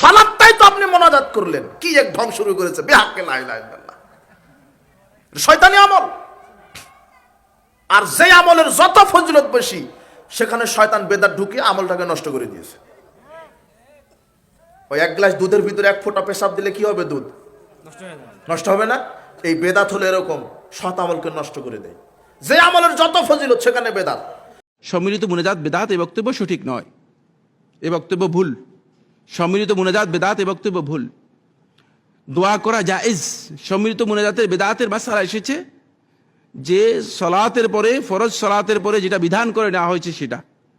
সালাদটাই তো আপনি মোনাজাত করলেন। কি এক ঢং শুরু করেছে? বেহাক্কে লাই লাই শয়তানি আমল। আর যে আমলের যত ফজিলত বেশি সেখানে শয়তান বেদার ঢুকে আমলটাকে নষ্ট করে দিয়েছে। ওই এক গ্লাস দুধের ভিতরে এক ফোঁটা পেশাব দিলে কি হবে দুধ? নষ্ট হবে না? এই বেদাত হলো এরকম সৎ আমলকে নষ্ট করে দেয়। যে আমলের যত ফজিলত সেখানে বেদাত। সম্মিলিত মুনাজাত বেদাত এই বক্তব্য সঠিক নয়। এ বক্তব্য ভুল। সম্মিলিত মুনাজাত, বেদাত এ বক্তব্য ভুল। দোয়া করা জায়েজ। সম্মিলিত মুনাজাতের, বেদাতের মাসালা এসেছে যে সলাতের পরে, ফরজ সলাতের পরে যেটা বিধান করে নেওয়া হয়েছে সেটা।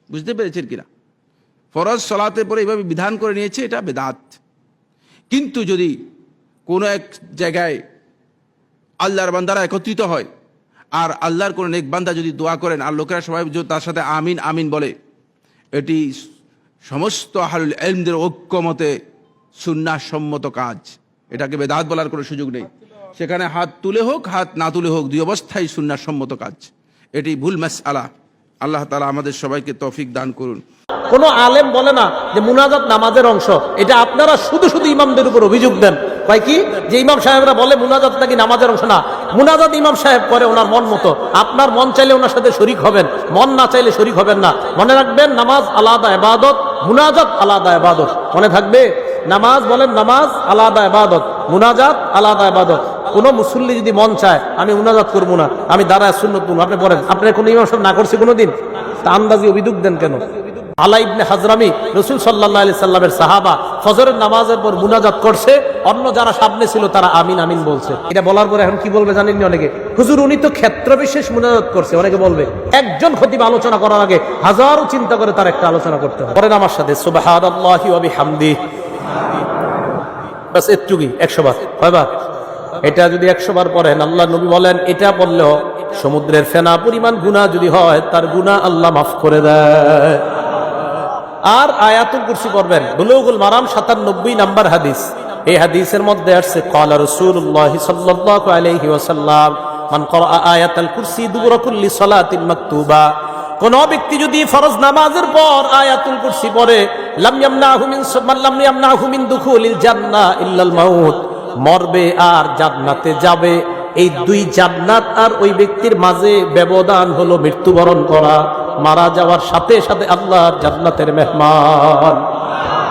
বুঝতে পেরেছেন কিনা? ফরজ সলাতের পরে এইভাবে বিধান করে নিয়েছে, এটা বেদাত। কিন্তু যদি কোনো এক জায়গায় আল্লাহর বান্দারা একত্রিত হয়, আর আল্লাহর কোনো নেক বান্দা যদি দোয়া করেন, আর লোকেরা সবাই তার সাথে আমিন আমিন বলে, এটি সমস্ত আহলুল এলমদের ঐক্যমতে সুন্নাসম্মত কাজ। এটাকে বেদাত বলার কোনো সুযোগ নেই। সেখানে হাত তুলে হোক, হাত না তুলে হোক, দুই অবস্থায় সুন্নাসম্মত কাজ। এটি ভুল মাস আলা আল্লাহ তালা আমাদের সবাইকে তফিক দান করুন। কোন আলেম বলে না যে মুনাজাত নামাজের অংশ। এটা আপনারা শুধু শুধু ইমামদের উপর অভিযোগ দেন। ভাই কি? যে ইমাম সাহেবরা বলে মুনাজাত নাকি নামাজের অংশ? না। মুনাজাত ইমাম সাহেব করে ওনার মন মতো। আপনার মন চাইলে ওনার সাথে শরিক হবেন। মন না চাইলে শরিক হবেন না। মনে রাখবেন, নামাজ আলাদা এবাদত মুনাজাত আলাদা আবাদত মনে থাকবে? নামাজ বলেন নামাজ আলাদা আবাদত মুনাজাত আলাদা আবাদত কোন মুসল্লি যদি মন চায়, আমি মুনাজাত করব না, আমি দাঁড়ায় শূন্য। আপনি বলেন, আপনার কোনো ইমাম সাহেব না করছে কোনোদিন? তা আন্দাজি অভিযোগ দেন কেন? আলা ইবনে হাজরামি রসুল সাল্লাহ আলি সাল্লামের সাহাবা ফজরের নামাজের পর মুনাজাত করছে, অন্য যারা সামনে ছিল তারা আমিন আমিন বলছে। এটা বলার পরে এখন কি বলবে জানেননি অনেকে? হুজুর, উনি তো ক্ষেত্র বিশেষ মুনাজাত করছে, অনেকে বলবে। একজন খতিব আলোচনা করার আগে হাজারো চিন্তা করে তার একটা আলোচনা করতে হবে। পরেন আমার সাথে সুবাহাদাল্লাহি ওয়া বিহামদি। বাস বার কয়বার এটা যদি একশো বার পড়েন, আল্লাহ নবী বলেন, এটা বললেও সমুদ্রের ফেনা পরিমাণ গুণা যদি হয়, তার গুণা আল্লাহ মাফ করে দেয়। আর আয়াতুল কুরসি পড়বেন। বুলুগুল মারাম সাতানব্বই নাম্বার হাদিস। এই হাদিসের মধ্যে আসছে, ক্বালা রাসূলুল্লাহ সাল্লাল্লাহু আলাইহি ওয়াসাল্লাম, মান ক্বারা আয়াতাল কুরসি দুবুরা কুল্লি সালাতিন মাকতুবা। কোন ব্যক্তি যদি ফরজ নামাজের পর আয়াতুল কুরসি পড়ে, লাম ইয়ামনাহু মিন মান লাম ইয়ামনাহু মিন দুখুলিল জান্নাহ ইল্লাল মাউত মরবে আর জান্নাতে যাবে। এই দুই জান্নাত আর ওই ব্যক্তির মাঝে ব্যবধান হলো মৃত্যুবরণ করা, মারা যাওয়ার সাথে সাথে আল্লাহর জান্নাতের মেহমান।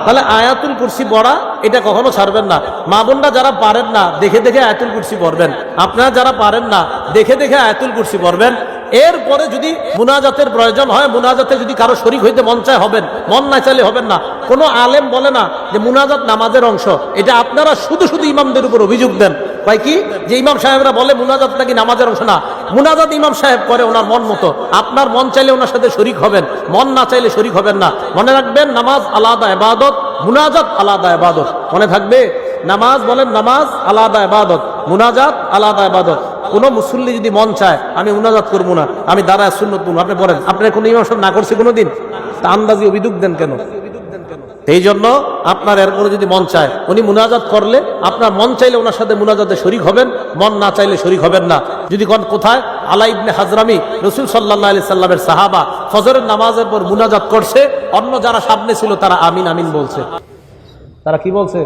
তাহলে আয়াতুল কুরসি পড়া, এটা কখনো ছাড়বেন না। মা বোনরা যারা পারেন না, দেখে দেখে আয়াতুল কুরসি পড়বেন। আপনারা যারা পারেন না, দেখে দেখে আয়াতুল কুরসি পড়বেন। এরপরে যদি মুনাজাতের প্রয়োজন হয়, মুনাজাতে যদি কারও শরিক হইতে মন চায়, হবেন। মন না চাইলে হবেন না। কোনো আলেম বলে না যে মুনাজাত নামাজের অংশ। এটা আপনারা শুধু শুধু ইমামদের উপর অভিযোগ দেন। ভাই কি? যে ইমাম সাহেবরা বলে, মুনাজাত নাকি নামাজের অংশ না। মুনাজাত ইমাম সাহেব করে ওনার মন মতো। আপনার মন চাইলে ওনার সাথে শরিক হবেন। মন না চাইলে শরিক হবেন না। মনে রাখবেন, নামাজ আলাদা এবাদত মুনাজাত আলাদা এবাদত মনে থাকবে? নামাজ বলেন, নামাজ আলাদা এবাদত মুনাজাত আলাদা এবাদত কোন মুসল্লি যদি মন চায়, আমি মুনাজাত করব না, আমি দাঁড়ায় সুন্নত আপনি বলেন, আপনার কোনো ইমাম সাহেব না করছে কোনোদিন? তা আন্দাজি অভিযোগ দেন কেন? এই জন্য আপনার এর কোনো যদি মন চায়, উনি মুনাজাত করলে আপনার মন চাইলে ওনার সাথে মুনাজাতে শরিক হবেন, মন না চাইলে শরিক হবেন না। যদি কোন কোথায় আলা ইবনে হাজরামি, রসুল সাল্লাহ আলি সাল্লামের সাহাবা ফজরের নামাজের পর মুনাজাত করছে, অন্য যারা সামনে ছিল তারা আমিন আমিন বলছে। তারা কি বলছে?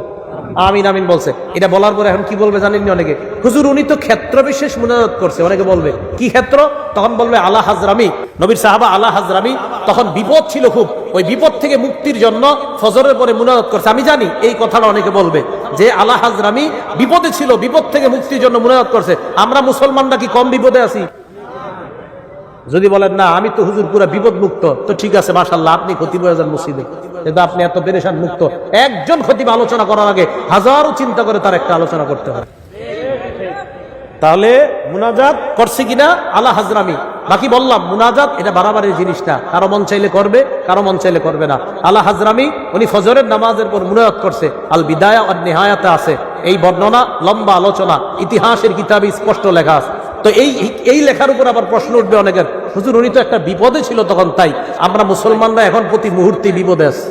আমিন আমিন বলছে। এটা বলার পরে এখন কি বলবে জানেননি অনেকে? হুজুর, উনি তো ক্ষেত্র বিশেষ মুনাজাত করছে, অনেকে বলবে, কি ক্ষেত্র? তখন বলবে আলা হাজরামি। নবীর সাহাবা আলা হাজরামি তখন বিপদ ছিল খুব। ওই বিপদ থেকে মুক্তির জন্য ফজরের পরে মুনাজাত করছে। আমি জানি এই কথাটা অনেকে বলবে যে আলা হাজরামি বিপদে ছিল, বিপদ থেকে মুক্তির জন্য মুনাজাত করছে। আমরা মুসলমানরা কি কম বিপদে আছি? যদি বলেন, না, আমি তো হুজুর, পুরা বিপদ মুক্ত। তো ঠিক আছে মাসাল্লাহ আপনি খতিব হয়ে যান মসজিদে। কিন্তু আপনি এত পেরেশান মুক্ত। একজন খতিব আলোচনা করার আগে হাজারো চিন্তা করে তার একটা আলোচনা করতে হবে তাহলে মুনাজাত করছে কিনা? আলা হাজরামি বাকি বললাম, মুনাজাত এটা বাড়াবাড়ির জিনিসটা কারও মন চাইলে করবে, কারও মন চাইলে করবে না। আলা হাজরামি, উনি ফজরের নামাজের পর মুনাজাত করছে। আল বিদায়া আর নেহায়াতে আছে। এই বর্ণনা লম্বা আলোচনা, ইতিহাসের কিতাবে স্পষ্ট লেখা আছে। তো এই এই লেখার উপর আবার প্রশ্ন উঠবে অনেকের। হুজুর, উনি তো একটা বিপদে ছিল তখন, তাই। আমরা মুসলমানরা এখন প্রতি মুহূর্তে বিপদে আছি।